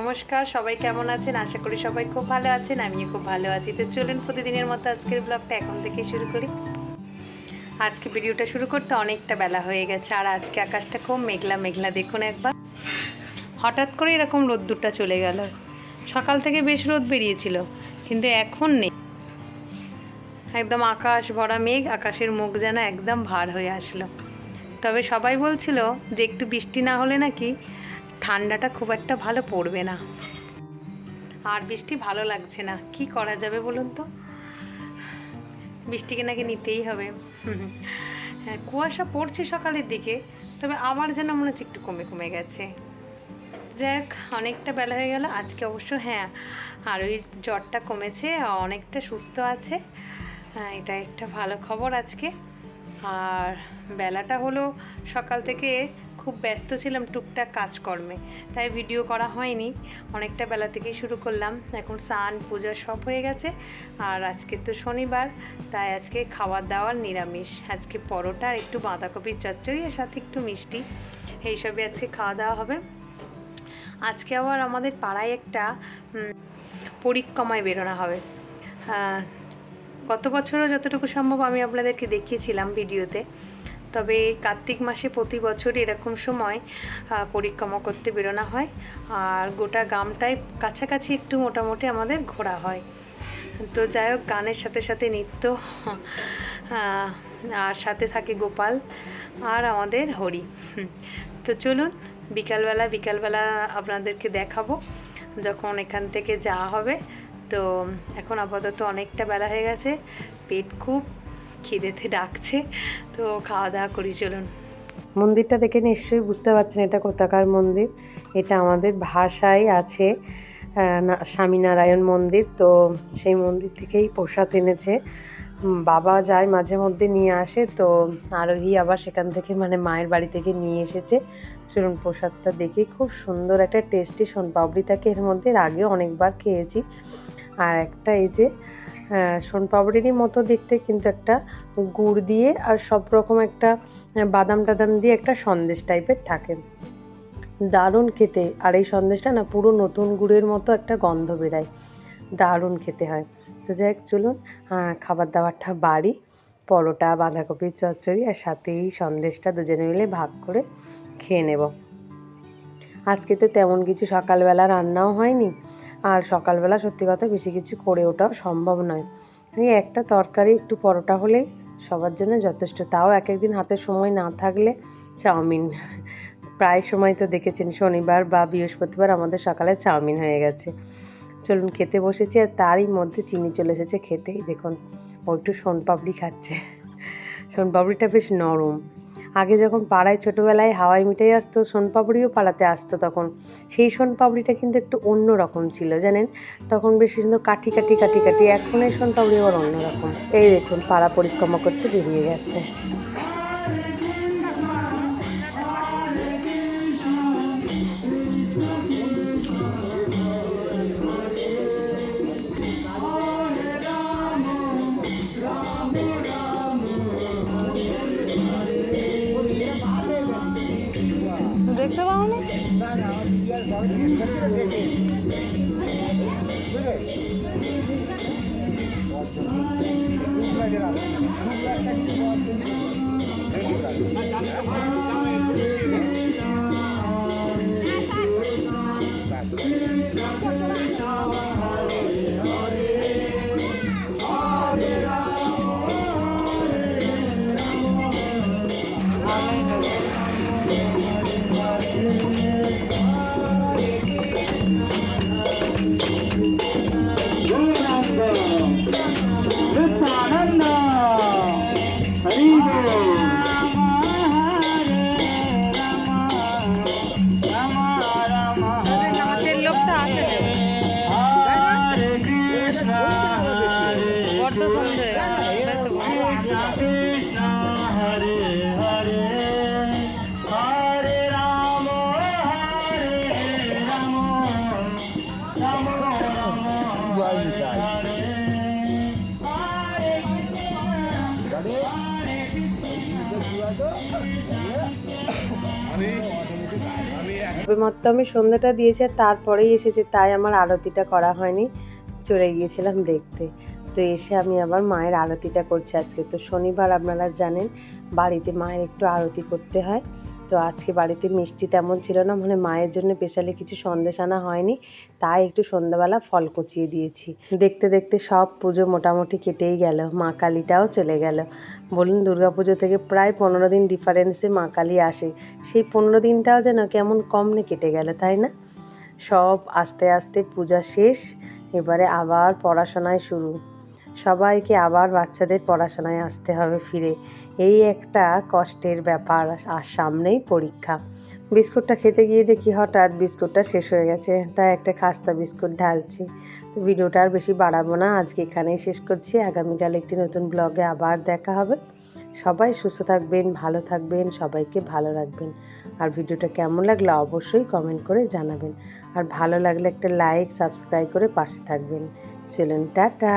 নমস্কার, সবাই কেমন আছেন? আশা করি সবাই খুব ভালো আছেন, আমিও খুব ভালো আছি। তো চলুন প্রতিদিনের মতো আজকের ব্লগটা এখন থেকে শুরু করি। আজকে ভিডিওটা শুরু করতে অনেকটা বেলা হয়ে গেছে, আর আজকে আকাশটা খুব মেঘলা মেঘলা, দেখুন একবার। হঠাৎ করে এরকম রোদ্দুরটা চলে গেল। সকাল থেকে বেশ রোদ বেরিয়েছিল, কিন্তু এখন নেই। একদম আকাশ ভরা মেঘ, আকাশের মুখ যেন একদম ভার হয়ে আসলো। তবে সবাই বলছিল যে একটু বৃষ্টি না হলে নাকি ঠান্ডাটা খুব একটা ভালো পড়বে না। আর বৃষ্টি ভালো লাগছে না। কি করা যাবে বলুন তো? বৃষ্টিকে নাকি নিতেই হবে। হ্যাঁ কুয়াশা পড়ছে সকালের দিকে তবে আবার যেন মনে হচ্ছে একটু কমে কমে গেছে। যাই হোক অনেকটা বেলা হয়ে গেল আজকে অবশ্য হ্যাঁ আর ওই জ্বরটা কমেছে অনেকটা সুস্থ আছে। হ্যাঁ, এটা একটা ভালো খবর আজকে। আর বেলাটা হলো সকাল থেকে খুব ব্যস্ত ছিলাম টুকটাক কাজকর্মে, তাই ভিডিও করা হয়নি। অনেকটা বেলা থেকেই শুরু করলাম। এখন স্নান, পূজা সব হয়ে গেছে। আর আজকে তো শনিবার, তাই আজকে খাবার দাওয়ার নিরামিষ। আজকে পরোটা আর একটু বাঁধাকপির চচ্চড়ি আর সাথে একটু মিষ্টি। এইসবই আজকে খাওয়া দাওয়া হবে। আজকে আবার আমাদের পাড়ায় একটা পরিক্রমায় বেরোনো হবে। গত বছরও যতটুকু সম্ভব আমি আপনাদেরকে দেখিয়েছিলাম ভিডিওতে। তবে কার্তিক মাসে প্রতি বছর এরকম সময় পরিক্রমা করতে বেরোনো হয়। আর গোটা গ্রামটাই কাছাকাছি একটু মোটামুটি আমাদের ঘোরা হয়। তো যাই হোক, গানের সাথে সাথে নৃত্য আর সাথে থাকে গোপাল আর আমাদের হরি। তো চলুন, বিকালবেলা বিকালবেলা আপনাদেরকে দেখাবো যখন এখান থেকে যাওয়া হবে। তো এখন আপাতত অনেকটা বেলা হয়ে গেছে। পেট খুব খিদেতে ডাকছে। তো খাওয়া দাওয়া করি, চলুন। মন্দিরটা দেখে নিশ্চয়ই বুঝতে পারছেন এটা কোথাকার মন্দির। এটা আমাদের ভাষায় আছে স্বামীনারায়ণ মন্দির। তো সেই মন্দির থেকেই প্রসাদ এনেছে। বাবা যায় মাঝে মধ্যে নিয়ে আসে। তো আরোহী আবার সেখান থেকে মানে মায়ের বাড়ি থেকে নিয়ে এসেছে। চলুন প্রসাদটা দেখে। খুব সুন্দর একটা টেস্টি সোনপাপড়ি থাকে এর মধ্যে। এর আগেও অনেকবার খেয়েছি। আর একটা এই যে সোনপাপড়িরই মতো দেখতে, কিন্তু একটা গুড় দিয়ে আর সব রকম একটা বাদাম টাদাম দিয়ে একটা সন্দেশ টাইপের থাকে। দারুণ খেতে। আর এই সন্দেশটা না পুরো নতুন গুড়ের মতো একটা গন্ধ বেরায়। দারুণ খেতে হয়। তো যাই হোক, চলুন খাবার দাবারটা বাড়ি, পরোটা বাঁধাকপির চচ্চড়ি আর সাথে এই সন্দেশটা দুজনে মিলে ভাগ করে খেয়ে নেব। আজকে তো তেমন কিছু সকালবেলা রান্নাও হয়নি। আর সকালবেলা সত্যি কথা বেশি কিছু করে ওঠাও সম্ভব নয়। এই একটা তরকারি, একটু পরোটা হলে সবার জন্য যথেষ্ট। তাও এক একদিন হাতে সময় না থাকলে চাউমিন। প্রায় সময় তো দেখেছেন, শনিবার বা বৃহস্পতিবার আমাদের সকালে চাউমিন হয়ে গেছে। চলুন খেতে বসেছি আর তারই মধ্যে চিনি চলে এসেছে খেতেই। দেখুন, ও একটু সোনপাপড়ি খাচ্ছে। সোনপাপড়িটা বেশ নরম। আগে যখন পাড়ায় ছোটোবেলায় হাওয়াই মিঠাই আসতো, সোনপাপড়িও পাড়াতে আসতো তখন। সেই সোনপাপড়িটা কিন্তু একটু অন্য রকম ছিল, জানেন? তখন বেশি সুন্দর কাঠি কাঠি কাঠি কাঠি। এখন এই সোনপাপড়ি আবার অন্যরকম এই দেখুন, পাড়া পরিক্রমা করতে বেরিয়ে গেছে। 老远，不是这个。আমি সন্ধ্যাটা দিয়েছে তারপরেই এসেছে তাই আমার আরতিটা করা হয়নি। চলে গিয়েছিলাম দেখতে। তো এসে আমি আবার মায়ের আরতিটা করছি আজকে। তো শনিবার আপনারা জানেন, বাড়িতে মায়ের একটু আরতি করতে হয়। তো আজকে বাড়িতে মিষ্টি তেমন ছিল না মানে মায়ের জন্য স্পেশালি কিছু সন্দেশ আনা হয়নি। তাই একটু সন্ধ্যাবেলা ফল কুচিয়ে দিয়েছি। দেখতে দেখতে সব পুজো মোটামুটি কেটেই গেল, মা কালীটাও চলে গেল। বলুন দুর্গাপুজো থেকে প্রায় পনেরো দিন ডিফারেন্সে মা কালী আসে। সেই পনেরো দিনটাও যেন কেমন কমনে কেটে গেল, তাই না? সব আস্তে আস্তে পূজা শেষ। এবারে আবার পড়াশোনায় শুরু। সবাইকে আবার বাচ্চাদের পড়াশোনায় আসতে হবে ফিরে। এই একটা কষ্টের ব্যাপার আর সামনেই পরীক্ষা। বিস্কুটটা খেতে গিয়ে দেখি হঠাৎ বিস্কুটটা শেষ হয়ে গেছে। তাই একটা খাস্তা বিস্কুট ঢালছি। তো ভিডিওটা আর বেশি বাড়াবো না। আজকে এখানেই শেষ করছি। আগামীকাল একটি নতুন ব্লগে আবার দেখা হবে। সবাই সুস্থ থাকবেন, ভালো থাকবেন, সবাইকে ভালো রাখবেন। আর ভিডিওটা কেমন লাগল অবশ্যই কমেন্ট করে জানাবেন। আর ভালো লাগলে একটা লাইক সাবস্ক্রাইব করে পাশে থাকবেন। চলুন, টাটা।